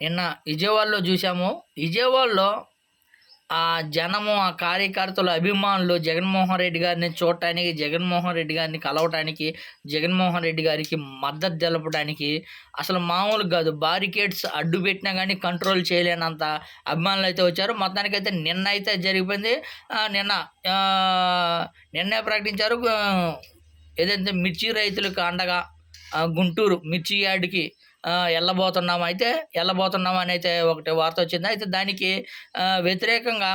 నిన్న విజయవాడలో చూసాము విజయవాడలో ఆ జనము ఆ కార్యకర్తలు అభిమానులు జగన్మోహన్ రెడ్డి గారిని చూడటానికి జగన్మోహన్ రెడ్డి గారిని కలవటానికి జగన్మోహన్ రెడ్డి గారికి మద్దతు తెలపడానికి అసలు మామూలు కాదు. బారికేడ్స్ అడ్డు పెట్టినా కానీ కంట్రోల్ చేయలేనంత అభిమానులు అయితే వచ్చారు. మొత్తానికైతే నిన్న అయితే జరిగిపోయింది. నిన్న నిన్నే ప్రకటించారు. ఏదైతే మిర్చి రైతులకు అండగా గుంటూరు మిర్చి యార్డ్కి వెళ్ళబోతున్నాం అయితే వెళ్ళబోతున్నాం అని అయితే ఒకటి వార్త వచ్చింది. అయితే దానికి వ్యతిరేకంగా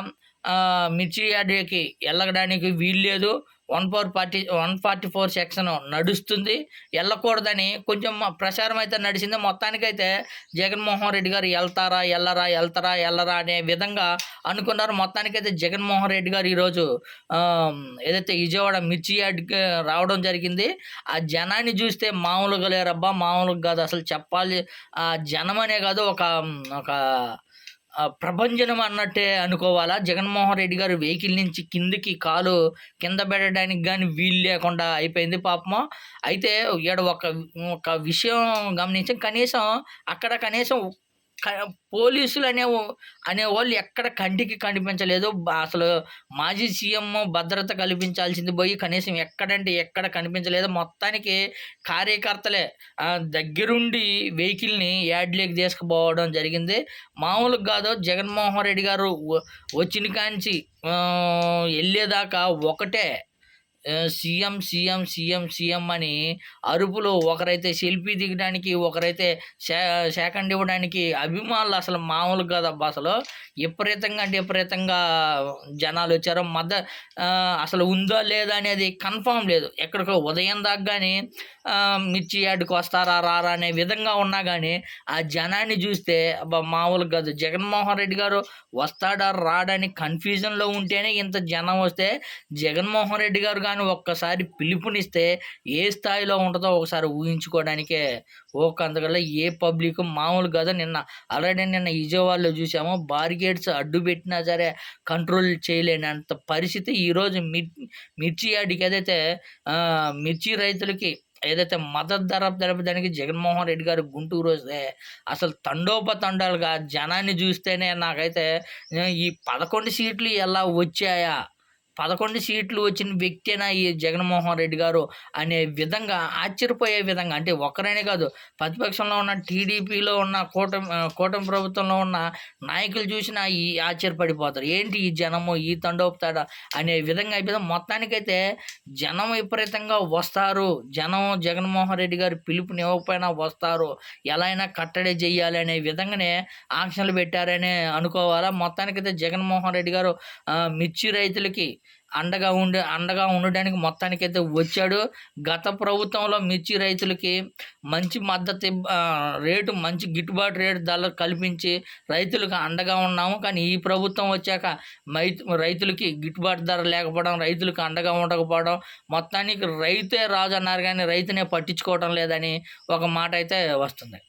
మిర్చి యార్డ్కి వెళ్ళడానికి వీలు లేదు one four forty one forty four section నడుస్తుంది. వెళ్ళకూడదని కొంచెం ప్రచారం అయితే నడిచింది. మొత్తానికైతే జగన్మోహన్ రెడ్డి గారు వెళ్తారా వెళ్ళరా వెళ్తారా వెళ్ళరా అనే విధంగా అనుకున్నారు. మొత్తానికైతే జగన్మోహన్ రెడ్డి గారు ఈరోజు ఏదైతే విజయవాడ మిర్చి యార్డ్కి రావడం జరిగింది ఆ జనాన్ని చూస్తే మామూలుగా లేరబ్బా మామూలుగా కాదు. అసలు చెప్పాలి ఆ జనం అనే కాదు ఒక ఒక ప్రభంజనం అన్నట్టే అనుకోవాలా? జగన్మోహన్ రెడ్డి గారు వెహికల్ నుంచి కిందికి కాలు కింద పెట్టడానికి కానీ వీలు లేకుండా అయిపోయింది పాపము? అయితే ఈడ ఒక ఒక విషయం గమనించాం. కనీసం అక్కడ కనీసం పోలీసులు అనే అనేవాళ్ళు ఎక్కడ కంటికి కనిపించలేదు. అసలు మాజీ సీఎం భద్రత కల్పించాల్సింది పోయి కనీసం ఎక్కడంటే ఎక్కడ కనిపించలేదు. మొత్తానికి కార్యకర్తలే దగ్గరుండి వెహికల్ని యాడ్లోకి తీసుకుపోవడం జరిగింది. మామూలుగా కాదు జగన్మోహన్ రెడ్డి గారు వచ్చిన కాంచి వెళ్ళేదాకా ఒకటే సీఎం సీఎం సీఎం సీఎం అని అరుపులు ఒకరైతే సెల్ఫీ దిగడానికి ఒకరైతే శే సెకండ్ ఇవ్వడానికి అభిమానులు అసలు మామూలు కాదబ్బా అసలు. విపరీతంగా అంటే విపరీతంగా జనాలు వచ్చారు. మద్ద అసలు ఉందా లేదా అనేది కన్ఫామ్ లేదు. ఎక్కడికో ఉదయం దాకా కానీ మిర్చి యార్డ్కి వస్తారా రారా అనే విధంగా ఉన్నా కానీ ఆ జనాన్ని చూస్తే అబ్బా మామూలు కాదు. జగన్మోహన్ రెడ్డి గారు వస్తాడా రాడని కన్ఫ్యూజన్లో ఉంటేనే ఇంత జనం వస్తే జగన్మోహన్ రెడ్డి గారు కానీ ఒక్కసారి పిలుపునిస్తే ఏ స్థాయిలో ఉంటుందో ఒకసారి ఊహించుకోవడానికే ఓ అంతకల్లా ఏ పబ్లిక్ మామూలు కదా నిన్న ఆల్రెడీ నిన్న విజయవాడలో చూసాము బారిగేట్స్ అడ్డు పెట్టినా సరే కంట్రోల్ చేయలేనంత పరిస్థితి. ఈరోజు మిర్ మిర్చి యాడికి ఏదైతే మిర్చి రైతులకి ఏదైతే మద్దతు ధర తెలపడానికి జగన్మోహన్ రెడ్డి గారు గుంటూరు వస్తే అసలు తండోపతండాలుగా జనాన్ని చూస్తేనే నాకైతే ఈ పదకొండు సీట్లు ఎలా వచ్చాయా? పదకొండు సీట్లు వచ్చిన వ్యక్తేనా ఈ జగన్మోహన్ రెడ్డి గారు అనే విధంగా ఆశ్చర్యపోయే విధంగా అంటే ఒక్కరనే కాదు ప్రతిపక్షంలో ఉన్న టీడీపీలో ఉన్న కూటమి కూటమి ప్రభుత్వంలో ఉన్న నాయకులు చూసినా ఈ ఆశ్చర్యపడిపోతారు. ఏంటి ఈ జనము ఈ తండోపుతాడ అనే విధంగా అయిపోయింది. మొత్తానికైతే జనం విపరీతంగా వస్తారు. జనం జగన్మోహన్ రెడ్డి గారు పిలుపుని ఇవ్వకపోయినా వస్తారు. ఎలా అయినా కట్టడి చేయాలి అనే విధంగానే ఆంక్షలు పెట్టారని అనుకోవాలా. మొత్తానికైతే జగన్మోహన్ రెడ్డి గారు మిర్చి రైతులకి అండగా ఉండే అండగా ఉండడానికి మొత్తానికైతే వచ్చాడు. గత ప్రభుత్వంలో మిర్చి రైతులకి మంచి మద్దతు రేటు మంచి గిట్టుబాటు రేటు ధర కల్పించి రైతులకు అండగా ఉన్నాము. కానీ ఈ ప్రభుత్వం వచ్చాక రైతులకి గిట్టుబాటు ధర లేకపోవడం రైతులకు అండగా ఉండకపోవడం మొత్తానికి రైతే రాజు అన్నారు కానీ రైతునే పట్టించుకోవడం లేదని ఒక మాట అయితే వస్తుంది.